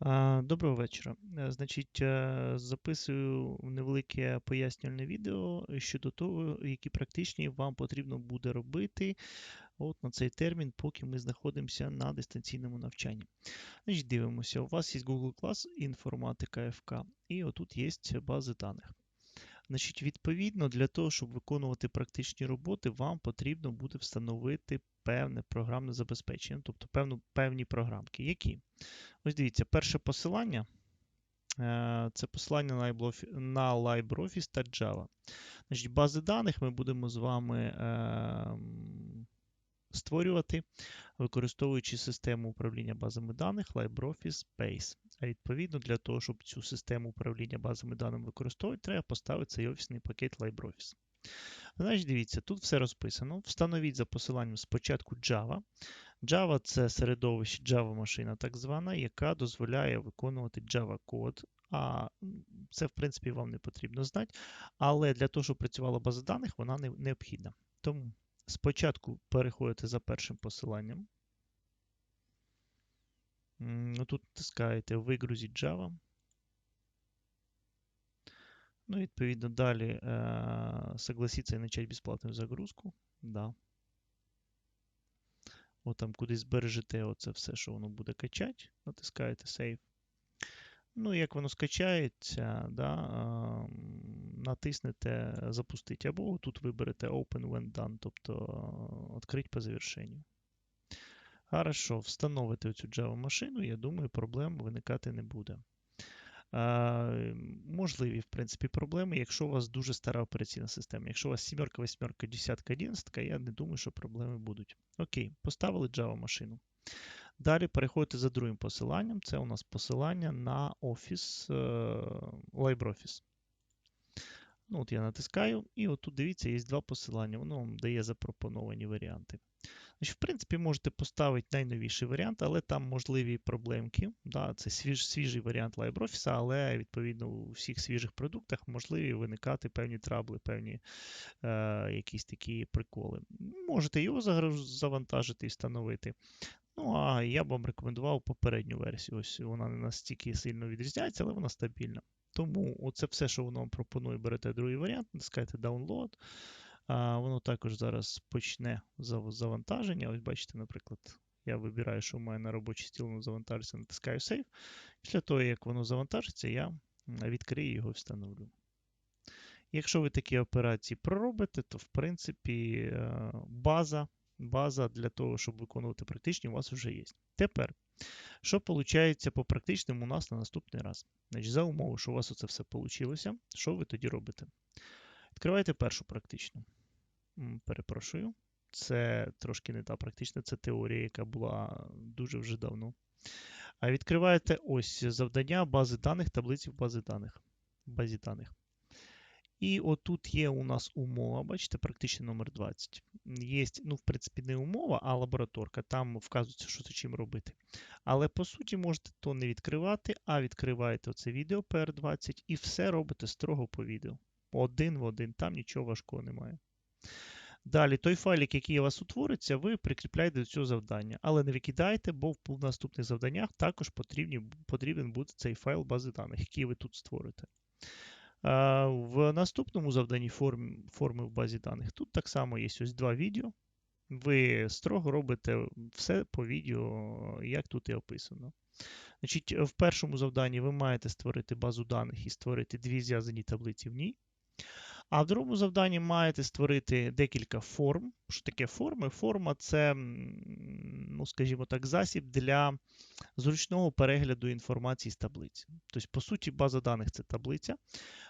Доброго вечора. Е, значить, е, записую невелике пояснювальне відео щодо того, які практичні вам потрібно буде робити от на цей термін, поки ми знаходимося на дистанційному навчанні. Значить, Дивимося, у вас є Google Class, інформатика ФК, і отут є бази даних. Значить, Відповідно, для того, щоб виконувати практичні роботи, вам потрібно буде встановити певне програмне забезпечення, тобто певну, певні програмки. Які? Ось дивіться, перше посилання е, це посилання на LibreOffice та Java. Значить, Бази даних ми будемо з вами ем, створювати, використовуючи систему управління базами даних LibreOffice Base. А відповідно, для того, щоб цю систему управління базами даними використовувати, треба поставити цей офісний пакет LibreOffice. Значить, дивіться, тут все розписано. Встановіть за посиланням спочатку Java. Java це середовище Java машина, так звана, яка дозволяє виконувати Java код. А це, в принципі, вам не потрібно знати. Але для того, щоб працювала база даних, вона не необхідна. Тому спочатку переходите за першим посиланням. Тут натискаєте Вигрузіть Java. Ну, відповідно, далі э, согласиться і начать безплатну загрузку. Да. От там кудись збережете оце все, що воно буде качати. Натискаєте Save. Ну, як воно скачається, да, э, натиснете Запустити. Або тут виберете Open when done, тобто відкрити по завершенню. Хорошо, встановите цю Java машину, я думаю, проблем виникати не буде. Можливі, в принципі, проблеми, якщо у вас дуже стара операційна система. Якщо у вас сімерка, восьмерка, десятка, одинадцятка, я не думаю, що проблеми будуть. Окей, поставили Java машину. Далі переходите за другим посиланням. Це у нас посилання на Office, LibreOffice. Ну, от Я натискаю, і отут дивіться, є два посилання. Воно вам дає запропоновані варіанти. Значить, В принципі, можете поставити найновіший варіант, але там можливі проблемки. Да, Це свіж, свіжий варіант LibreOffice, але відповідно у всіх свіжих продуктах можливі виникати певні трабли, певні е, якісь такі приколи. Можете його завантажити і встановити. Ну, а я б вам рекомендував попередню версію. Ось Вона не настільки сильно відрізняється, але вона стабільна. Тому оце все, що воно вам пропонує, берете другий варіант, натискаєте Download. А, Воно також зараз почне завантаження. Ось бачите, наприклад, я вибираю, що в мене на робочий стіл воно завантажиться, натискаю Save. Після того, як воно завантажиться, я відкрию його і встановлю. Якщо ви такі операції проробите, то в принципі е, база база для того, щоб виконувати практичні, у вас вже є. Тепер, що виходить по практичним у нас на наступний раз? Значить, За умови, що у вас оце все вийшло, що ви тоді робите? Відкривайте першу практичну. Перепрошую. Це трошки не та практична, це теорія, яка була дуже вже давно. А відкриваєте ось завдання бази даних, таблиці в базі даних. базі даних. І отут є у нас умова, бачите, практичний номер 20. Є, ну, в принципі, не умова, а лабораторка. Там вказується, що з чим робити. Але по суті, можете то не відкривати, а відкриваєте оце відео PR20 і все робите строго по відео. Один в один, там нічого важкого немає. Далі, той файлик, який у вас утвориться, ви прикріпляєте до цього завдання. Але не викидайте, бо в наступних завданнях також потрібні, потрібен буде цей файл бази даних, який ви тут створите. В наступному завданні форм, форми в базі даних тут так само є ось два відео. Ви строго робите все по відео, як тут і описано. Значить, В першому завданні ви маєте створити базу даних і створити дві зв'язані таблиці в ній. А в другому завданні маєте створити декілька форм. Що таке форми? Форма це, ну, скажімо так, засіб для зручного перегляду інформації з таблиці. Тобто, по суті, база даних це таблиця.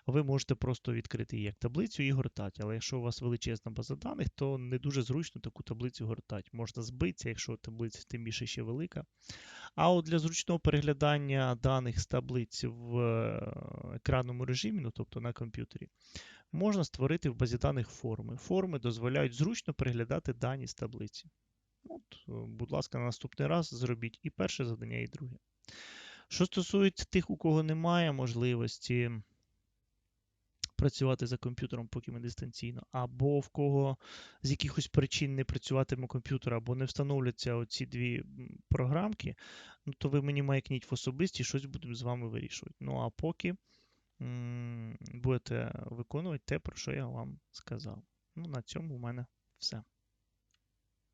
Ви можете просто відкрити її як таблицю і гортати. Але якщо у вас величезна база даних, то не дуже зручно таку таблицю гортати. Можна збитися, якщо таблиця тим більше ще велика. А от для зручного переглядання даних з таблиць в е, екранному режимі, ну тобто на комп'ютері, можна створити в базі даних форми. Форми дозволяють зручно переглядати дані з таблиці. От, е, Будь ласка, на наступний раз зробіть і перше завдання, і друге. Що стосується тих, у кого немає можливості працювати за комп'ютером, поки ми дистанційно, або в кого з якихось причин не працюватиме комп'ютер, або не встановляться оці дві програмки, ну то ви мені маякніть в особисті, щось будемо з вами вирішувати. Ну а поки м, будете виконувати те, про що я вам сказав. Ну, на цьому в мене все.